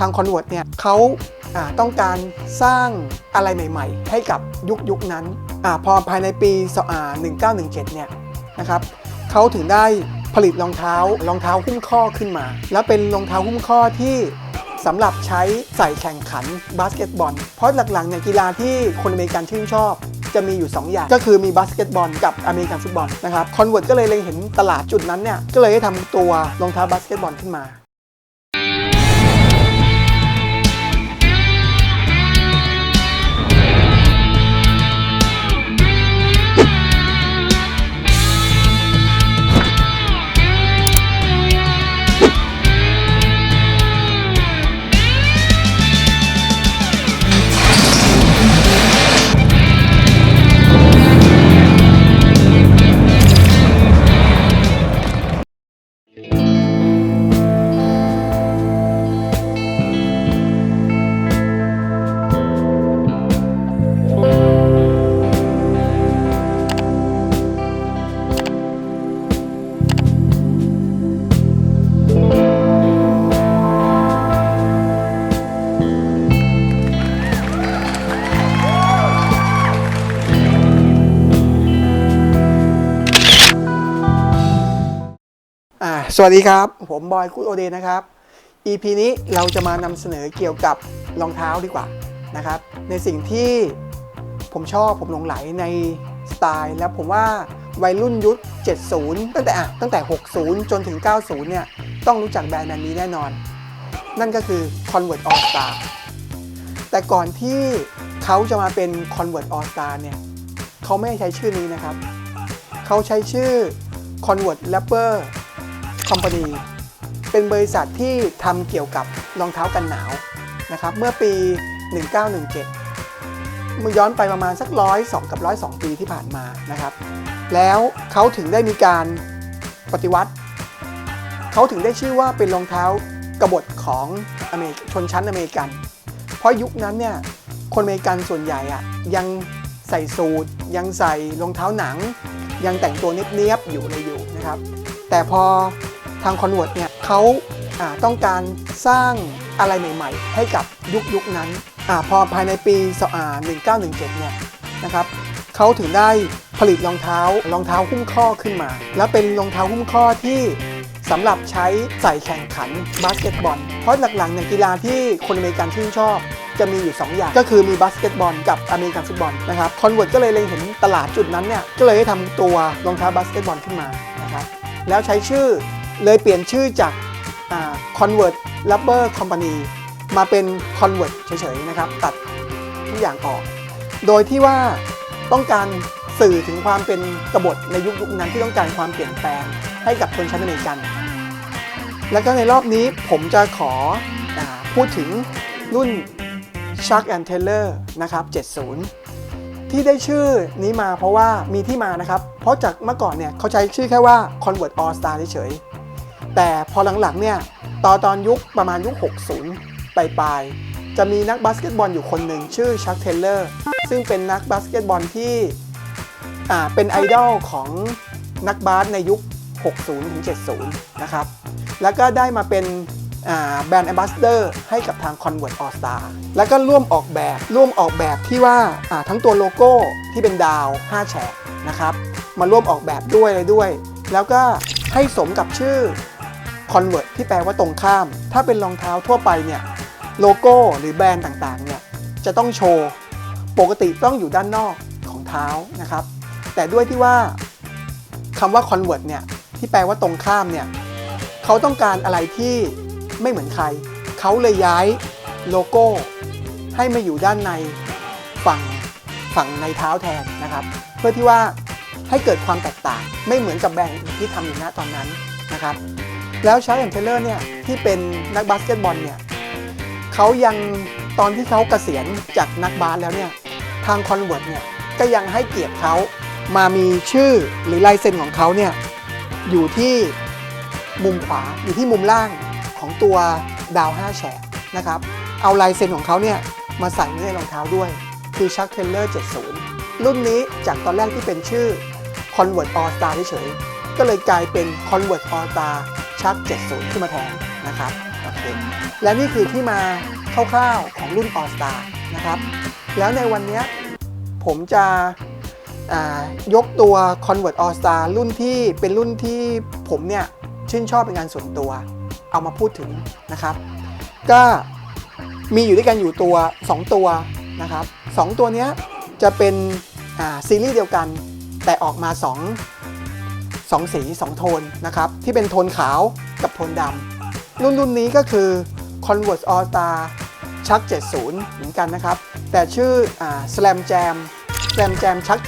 ทาง Convert เนี่ยเขาต้องการสร้างอะไรใหม่ ๆ ให้กับยุคยุคนั้นอพอภายในปี 1917 เนี่ยนะครับเขาถึงได้ผลิตรองเท้ารองเท้าหุ้มข้อขึ้นมา แล้วเป็นรองเท้าหุ้มข้อที่สำหรับใช้ใส่แข่งขันบาสเกตบอล เพราะหลักๆเนี่ยกีฬาที่คนอเมริกันชื่นชอบ จะมีอยู่ 2 อย่าง ก็คือมีบาสเกตบอลกับอเมริกันฟุตบอลนะครับคอนเวิร์ตก็เลยเล็งเห็นตลาดจุดนั้นเนี่ยก็เลยได้ทำตัวรองเท้าบาสเกตบอลขึ้นมา สวัสดีครับ ผมบอยคูดโอเดนะครับ EP นี้เราจะมานำเสนอเกี่ยวกับรองเท้าดีกว่านะครับ ในสิ่งที่ผมชอบผมหลงไหลในสไตล์ แล้วผมว่าวัยรุ่นยุค 70 ตั้งแต่อะตั้งแต่ 60 จนถึง 90 เนี่ย ต้องรู้จักแบรนด์แบรนด์นี้แน่นอน นั่นก็คือ Convert All Star แต่ก่อนที่เขาจะมาเป็น Convert All Star เนี่ยเขาไม่ใช้ชื่อนี้นะครับ เขาใช้ชื่อ Convert Rapper Company เป็นบริษัทที่ทำเกี่ยวกับรองเท้ากันหนาวนะครับเมื่อปี 1917มันย้อนไปประมาณสักร้อยสองกับร้อยสองปีที่ผ่านมานะครับ แล้วเขาถึงได้มีการปฏิวัติ เขาถึงได้ชื่อว่าเป็นรองเท้ากบฏของอเมริกชนชั้นอเมริกัน เพราะยุคนั้นเนี่ยคนอเมริกันส่วนใหญ่อะยังใส่สูทยังใส่รองเท้าหนัง ยังแต่งตัวเนียบๆอยู่เลยอยู่นะครับ แต่พอ ทางคอนเวิร์ตเนี่ยเขาต้องการสร้างอะไรใหม่ๆ ให้กับยุคยุคนั้นอพอภายในปี 1917 เนี่ยนะครับเขาถึงได้ผลิตรองเท้ารองเท้าหุ้มข้อขึ้นมา แล้วเป็นรองเท้าหุ้มข้อที่สำหรับใช้ใส่แข่งขันบาสเกตบอล เพราะหลักๆเนี่ยกีฬาที่คนอเมริกันชื่นชอบ จะมีอยู่ 2 อย่าง ก็คือมีบาสเกตบอลกับอเมริกันฟุตบอลนะครับคอนเวิร์ตก็เลยเล็งเห็นตลาดจุดนั้นเนี่ยก็เลยได้ทำตัวรองเท้าบาสเกตบอลขึ้นมานะครับแล้วใช้ชื่อ เลยเปลี่ยนชื่อจาก Convert Rubber Company มาเป็น Convert เฉยๆนะครับ ตัดทุกอย่างออก โดยที่ว่าต้องการสื่อถึงความเป็นกบฏในยุคยุคนั้นที่ต้องการความเปลี่ยนแปลงให้กับชนชั้นอเมริกัน แล้วก็ในรอบนี้ผมจะขออพูดถึงรุ่น Chuck and Taylor นะครับ 70 ที่ได้ชื่อนี้มาเพราะว่ามีที่มานะครับ เพราะจากเมื่อก่อนเนี่ยเขาใช้ชื่อแค่ว่า Convert All Star เฉยๆ แต่พอหลังๆเนี่ยตอนตอนยุคประมาณยุค 60 ปลายๆ จะมีนักบาสเกตบอลอยู่คนหนึ่งชื่อชักเทเลอร์ซึ่งเป็นนักบาสเกตบอลที่อ่าเป็นไอดอลของนักบาสในยุค 60ถึง70 นะครับ แล้วก็ได้มาเป็นแบรนด์แอมบาสเดอร์ให้กับทาง Convert All Star แล้วก็ร่วมออกแบบร่วมออกแบบที่ว่าอ่าทั้งตัวโลโก้ที่เป็นดาว 5 แฉกนะครับ มาร่วมออกแบบด้วยอะไรด้วย แล้วก็ให้สมกับชื่อ Convert ที่แปลว่าตรงข้าม ถ้าเป็นรองเท้าทั่วไปเนี่ยโลโก้หรือแบรนด์ต่างๆเนี่ยจะต้องโชว์ปกติต้องอยู่ด้านนอกของเท้านะครับ แต่ด้วยที่ว่าคำว่า Convert เนี่ยที่แปลว่าตรงข้ามเนี่ยเขาต้องการอะไรที่ไม่เหมือนใคร เขาเลยย้ายโลโก้ให้มาอยู่ด้านในฝั่งฝั่งในเท้าแทนนะครับ เพื่อที่ว่าให้เกิดความแตกต่างไม่เหมือนกับแบรนด์ที่ทำอยู่ณตอนนั้นนะครับ แล้วชาร์ลแอนเทเลอร์เนี่ยที่เป็นนักบาสเกตบอลเนี่ยเขายังตอนที่เขาเกษียณจากนักบาสแล้วเนี่ยทางคอนเวิร์ตเนี่ยก็ยังให้เกียรติเขามามีชื่อหรือลายเซ็นของเขาเนี่ยอยู่ที่มุมขวาอยู่ที่มุมล่างของตัวดาว 5 แฉกนะครับ เอาลายเซ็นของเขาเนี่ยมาใส่ไว้ในรองเท้าด้วย คือชักเทเลอร์70 รุ่นนี้จากตอนแรกที่เป็นชื่อ Convert All Star เฉยๆก็เลยกลายเป็น Convert All Star ชัก 70 ขึ้นมาแทนนะครับโอเคและนี่คือที่มาคร่าวๆของรุ่น All Star นะครับ แล้วในวันนี้ผมจะยกตัว Convert All Star รุ่นที่เป็นรุ่นที่ผมเนี่ยชื่นชอบเป็นงานส่วนตัว เอามาพูดถึงนะครับ ก็มีอยู่ด้วยกันอยู่ตัว 2 ตัวนะครับสองตัวนี้จะเป็นซีรีส์เดียวกันแต่ออกมา 2 2 สี 2 โทนนะครับ ที่เป็นโทนขาวกับโทนดำรุ่นรุ่นนี้ก็คือ Converse All Star ชัก 70 เหมือนกันนะครับ แต่ชื่ออ Slam Jam Slam Jam ชัก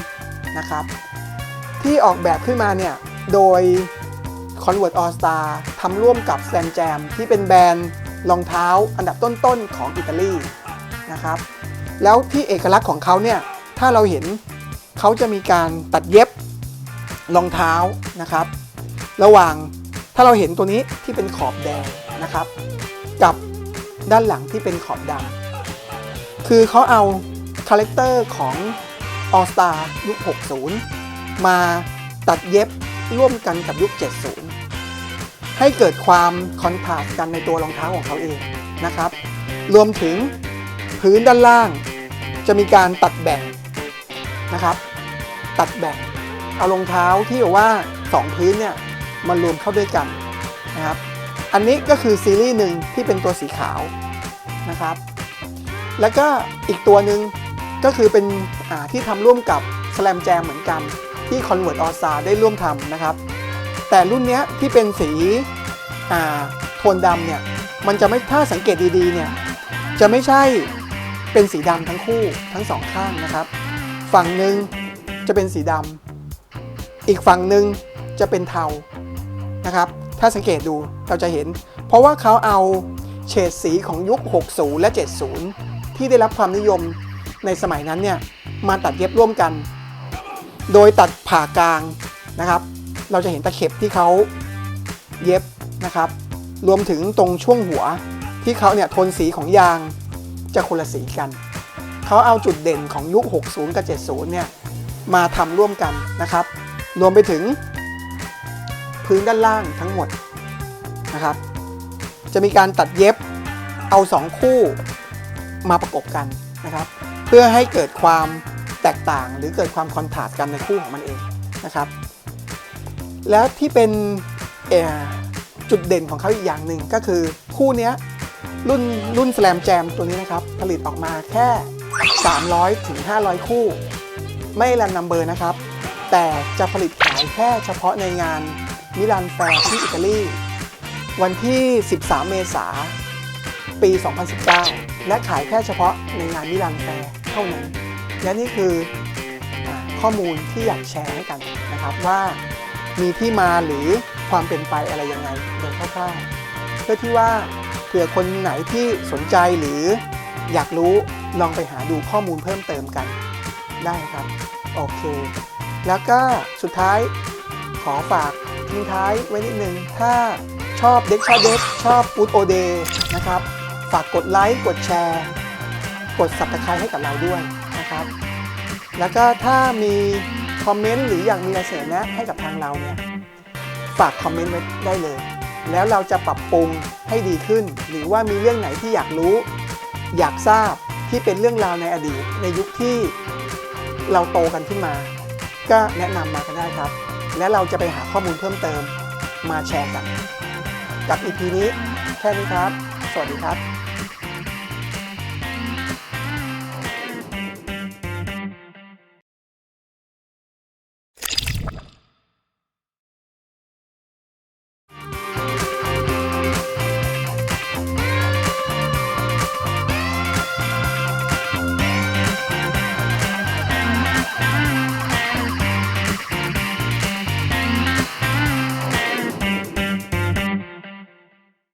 70 นะครับ ที่ออกแบบขึ้นมาเนี่ย โดย Convert All Star ทำร่วมกับ Slam Jam ที่เป็นแบรนด์รองเท้าอันดับต้นๆของอิตาลีนะครับ แล้วที่เอกลักษณ์ของเขาเนี่ย ถ้าเราเห็นเขาจะมีการตัดเย็บ รองเท้านะครับ ระหว่างถ้าเราเห็นตัวนี้ที่เป็นขอบแดงนะครับ กับด้านหลังที่เป็นขอบดำคือเขาเอาคาแรคเตอร์ของ All Star ยุค 60 มาตัดเย็บร่วมกันกับยุค 70 ให้เกิดความคอนทราสต์กันในตัวรองเท้าของเขาเองนะครับ รวมถึงพื้นด้านล่างจะมีการตัดแบ่งนะครับ ตัดแบ่ง เอารองเท้าที่แบบว่า 2 พื้นเนี่ยมารวมเข้าด้วยกันนะครับ อันนี้ก็คือซีรีส์หนึ่งที่เป็นตัวสีขาวนะครับ แล้วก็อีกตัวหนึ่งก็คือเป็นที่ทำร่วมกับ Slam Jam เหมือนกัน ที่ Convert All Star ได้ร่วมทำนะครับ แต่รุ่นเนี้ยที่เป็นสีโทนดำเนี่ยมันจะไม่ถ้าสังเกตดีๆเนี่ยจะไม่ใช่เป็นสีดำทั้งคู่ทั้งสองข้างนะครับ ฝั่งหนึ่งจะเป็นสีดำ อีกฝั่งหนึ่งจะเป็นเทานะครับ ถ้าสังเกตดูเราจะเห็น เพราะว่าเขาเอาเฉดสีของยุค 60 และ 70 ที่ได้รับความนิยมในสมัยนั้นเนี่ยมาตัดเย็บร่วมกัน โดยตัดผ่ากลางนะครับ เราจะเห็นตะเข็บที่เขาเย็บนะครับ รวมถึงตรงช่วงหัวที่เขาเนี่ยโทนสีของยางจะคนละสีกัน เขาเอาจุดเด่นของยุค 60 กับ 70 เนี่ยมาทำร่วมกันนะครับ รวมไปถึงพื้นด้านล่างทั้งหมดนะครับ จะมีการตัดเย็บเอา 2 คู่มาประกบกันนะครับ เพื่อให้เกิดความแตกต่างหรือเกิดความคอนทราสต์กันในคู่ของมันเองนะครับ แล้วที่เป็นจุดเด่นของเขาอีกอย่างหนึ่งก็คือคู่นี้รุ่นรุ่น Slam Jam ตัวนี้นะครับ ผลิตออกมาแค่ 300ถึง500 คู่ ไม่รันนัมเบอร์นะครับ แต่จะผลิตขายแค่เฉพาะในงานมิลานแฟร์ที่อิตาลี วันที่ 13 เมษายนปี 2019 และขายแค่เฉพาะในงานมิลานแฟร์เท่านั้น และนี่คือข้อมูลที่อยากแชร์ให้กันนะครับว่ามีที่มาหรือความเป็นไปอะไรยังไงโดยคร่าวๆเพื่อที่ว่าเผื่อคนไหนที่สนใจหรืออยากรู้ลองไปหาดูข้อมูลเพิ่มเติมกันได้ครับ โอเค แล้วก็สุดท้ายขอฝากทิ้งท้ายไว้นิดนึง ถ้าชอบเด็กชอบเด็กชอบปูดโอเดนะครับ ฝากกดไลค์ กดแชร์ กด subscribe ให้กับเราด้วยนะครับ แล้วก็ถ้ามีคอมเมนต์หรืออยากมีอะไรเสนอแนะให้กับทางเราเนี่ยฝากคอมเมนต์ไว้ได้เลย แล้วเราจะปรับปรุงให้ดีขึ้น หรือว่ามีเรื่องไหนที่อยากรู้ อยากทราบที่เป็นเรื่องราวในอดีต ในยุคที่เราโตกันขึ้นมา ก็แนะนำมาก็ได้ครับ และเราจะไปหาข้อมูลเพิ่มเติมมาแชร์กัน กับ EP นี้แค่นี้ครับ สวัสดีครับ